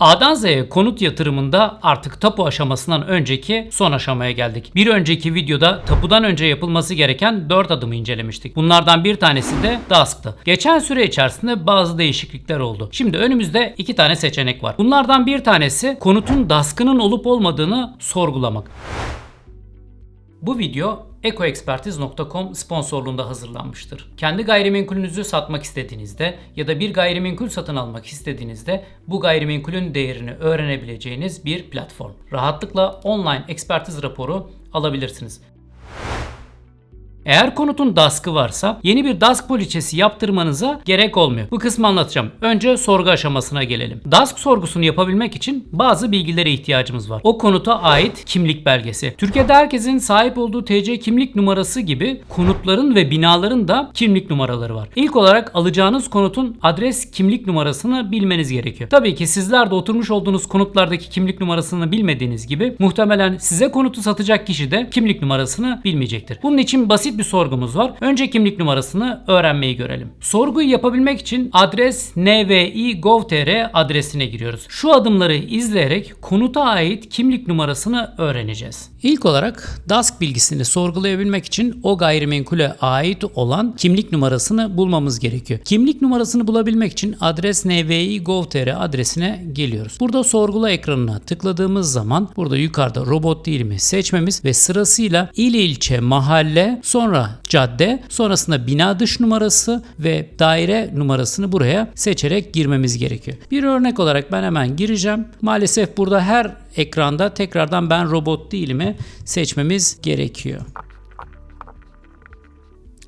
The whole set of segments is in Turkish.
A'dan Z'ye konut yatırımında artık tapu aşamasından önceki son aşamaya geldik. Bir önceki videoda tapudan önce yapılması gereken 4 adımı incelemiştik. Bunlardan bir tanesi de DASK'tı. Geçen süre içerisinde bazı değişiklikler oldu. Şimdi önümüzde iki tane seçenek var. Bunlardan bir tanesi konutun DASK'ının olup olmadığını sorgulamak. Bu video ekoekspertiz.com sponsorluğunda hazırlanmıştır. Kendi gayrimenkulünüzü satmak istediğinizde ya da bir gayrimenkul satın almak istediğinizde bu gayrimenkulün değerini öğrenebileceğiniz bir platform. Rahatlıkla online ekspertiz raporu alabilirsiniz. Eğer konutun DASK'ı varsa yeni bir DASK poliçesi yaptırmanıza gerek olmuyor. Bu kısmı anlatacağım. Önce sorgu aşamasına gelelim. DASK sorgusunu yapabilmek için bazı bilgilere ihtiyacımız var. O konuta ait kimlik belgesi. Türkiye'de herkesin sahip olduğu TC kimlik numarası gibi konutların ve binaların da kimlik numaraları var. İlk olarak alacağınız konutun adres kimlik numarasını bilmeniz gerekiyor. Tabii ki sizler de oturmuş olduğunuz konutlardaki kimlik numarasını bilmediğiniz gibi muhtemelen size konutu satacak kişi de kimlik numarasını bilmeyecektir. Bunun için basit bir sorgumuz var. Önce kimlik numarasını öğrenmeyi görelim. Sorguyu yapabilmek için adres nvi.gov.tr adresine giriyoruz. Şu adımları izleyerek konuta ait kimlik numarasını öğreneceğiz. İlk olarak DASK bilgisini sorgulayabilmek için o gayrimenkule ait olan kimlik numarasını bulmamız gerekiyor. Kimlik numarasını bulabilmek için adres nvi.gov.tr adresine geliyoruz. Burada sorgula ekranına tıkladığımız zaman burada yukarıda robot dilimi seçmemiz ve sırasıyla il ilçe mahalle sonra cadde sonrasında bina dış numarası ve daire numarasını buraya seçerek girmemiz gerekiyor. Bir örnek olarak ben hemen gireceğim. Maalesef burada her ekranda tekrardan ben robot değilimi seçmemiz gerekiyor.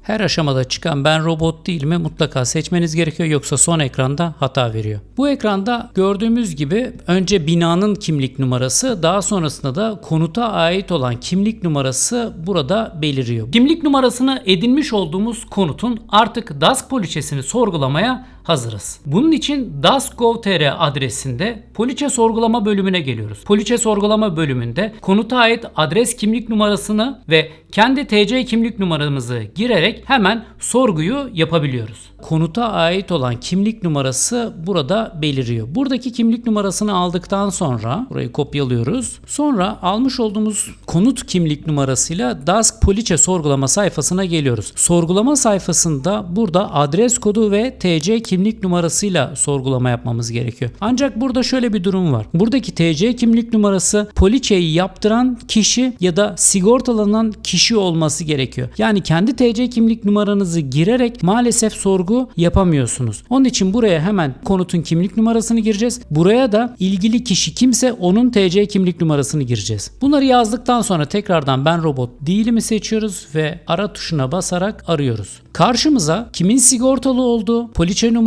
Her aşamada çıkan ben robot değil mi mutlaka seçmeniz gerekiyor yoksa son ekranda hata veriyor. Bu ekranda gördüğümüz gibi önce binanın kimlik numarası daha sonrasında da konuta ait olan kimlik numarası burada beliriyor. Kimlik numarasını edinmiş olduğumuz konutun artık DASK poliçesini sorgulamaya hazırız. Bunun için dask.gov.tr adresinde poliçe sorgulama bölümüne geliyoruz. Poliçe sorgulama bölümünde konuta ait adres kimlik numarasını ve kendi TC kimlik numaramızı girerek hemen sorguyu yapabiliyoruz. Konuta ait olan kimlik numarası burada beliriyor. Buradaki kimlik numarasını aldıktan sonra burayı kopyalıyoruz. Sonra almış olduğumuz konut kimlik numarasıyla DASK poliçe sorgulama sayfasına geliyoruz. Sorgulama sayfasında burada adres kodu ve TC kimlik numarasıyla sorgulama yapmamız gerekiyor. Ancak burada şöyle bir durum var. Buradaki TC kimlik numarası poliçeyi yaptıran kişi ya da sigortalanan kişi olması gerekiyor. Yani kendi TC kimlik numaranızı girerek maalesef sorgu yapamıyorsunuz. Onun için buraya hemen konutun kimlik numarasını gireceğiz. Buraya da ilgili kişi kimse onun TC kimlik numarasını gireceğiz. Bunları yazdıktan sonra tekrardan ben robot değilimi seçiyoruz ve ara tuşuna basarak arıyoruz. Karşımıza kimin sigortalı olduğu, poliçe numarası,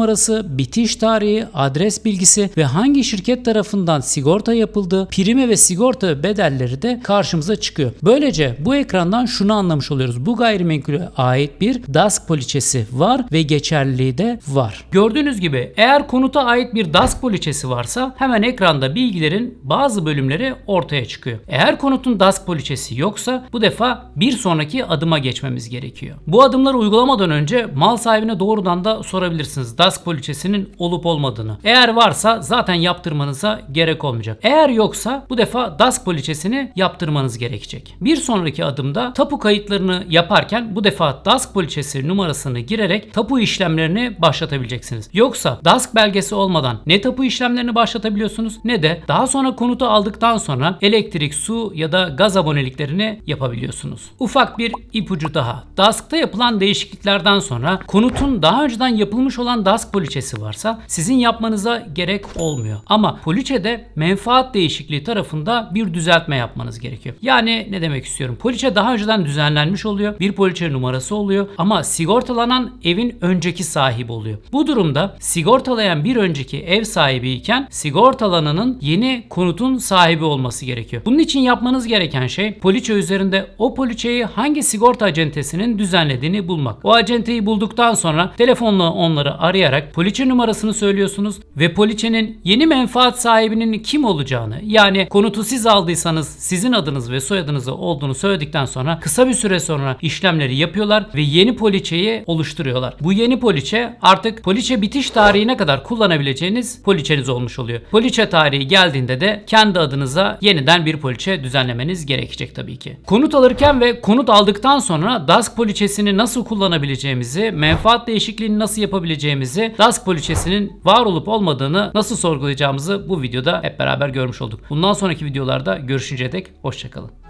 bitiş tarihi, adres bilgisi ve hangi şirket tarafından sigorta yapıldığı, prime ve sigorta bedelleri de karşımıza çıkıyor. Böylece bu ekrandan şunu anlamış oluyoruz. Bu gayrimenkule ait bir DASK poliçesi var ve geçerliliği de var. Gördüğünüz gibi eğer konuta ait bir DASK poliçesi varsa hemen ekranda bilgilerin bazı bölümleri ortaya çıkıyor. Eğer konutun DASK poliçesi yoksa bu defa bir sonraki adıma geçmemiz gerekiyor. Bu adımları uygulama uygulamadan önce mal sahibine doğrudan da sorabilirsiniz DASK poliçesinin olup olmadığını. Eğer varsa zaten yaptırmanıza gerek olmayacak. Eğer yoksa bu defa DASK poliçesini yaptırmanız gerekecek. Bir sonraki adımda tapu kayıtlarını yaparken bu defa DASK poliçesi numarasını girerek tapu işlemlerini başlatabileceksiniz. Yoksa DASK belgesi olmadan ne tapu işlemlerini başlatabiliyorsunuz ne de daha sonra konutu aldıktan sonra elektrik, su ya da gaz aboneliklerini yapabiliyorsunuz. Ufak bir ipucu daha. DASK'ta yapılan değişiklikler değişikliklerden sonra konutun daha önceden yapılmış olan DASK poliçesi varsa sizin yapmanıza gerek olmuyor. Ama poliçede menfaat değişikliği tarafında bir düzeltme yapmanız gerekiyor. Yani ne demek istiyorum? Poliçe daha önceden düzenlenmiş oluyor. Bir poliçe numarası oluyor ama sigortalanan evin önceki sahibi oluyor. Bu durumda sigortalayan bir önceki ev sahibi iken sigortalananın yeni konutun sahibi olması gerekiyor. Bunun için yapmanız gereken şey poliçe üzerinde o poliçeyi hangi sigorta acentesinin düzenlediğini bulmak. O acenteyi bulduktan sonra telefonla onları arayarak poliçe numarasını söylüyorsunuz ve poliçenin yeni menfaat sahibinin kim olacağını yani konutu siz aldıysanız sizin adınız ve soyadınızı olduğunu söyledikten sonra kısa bir süre sonra işlemleri yapıyorlar ve yeni poliçeyi oluşturuyorlar. Bu yeni poliçe artık poliçe bitiş tarihine kadar kullanabileceğiniz poliçeniz olmuş oluyor. Poliçe tarihi geldiğinde de kendi adınıza yeniden bir poliçe düzenlemeniz gerekecek tabii ki. Konut alırken ve konut aldıktan sonra DASK poliçesini nasıl kullanabileceğimizi, menfaat değişikliğini nasıl yapabileceğimizi, DASK poliçesinin var olup olmadığını nasıl sorgulayacağımızı bu videoda hep beraber görmüş olduk. Bundan sonraki videolarda görüşünceye dek hoşçakalın.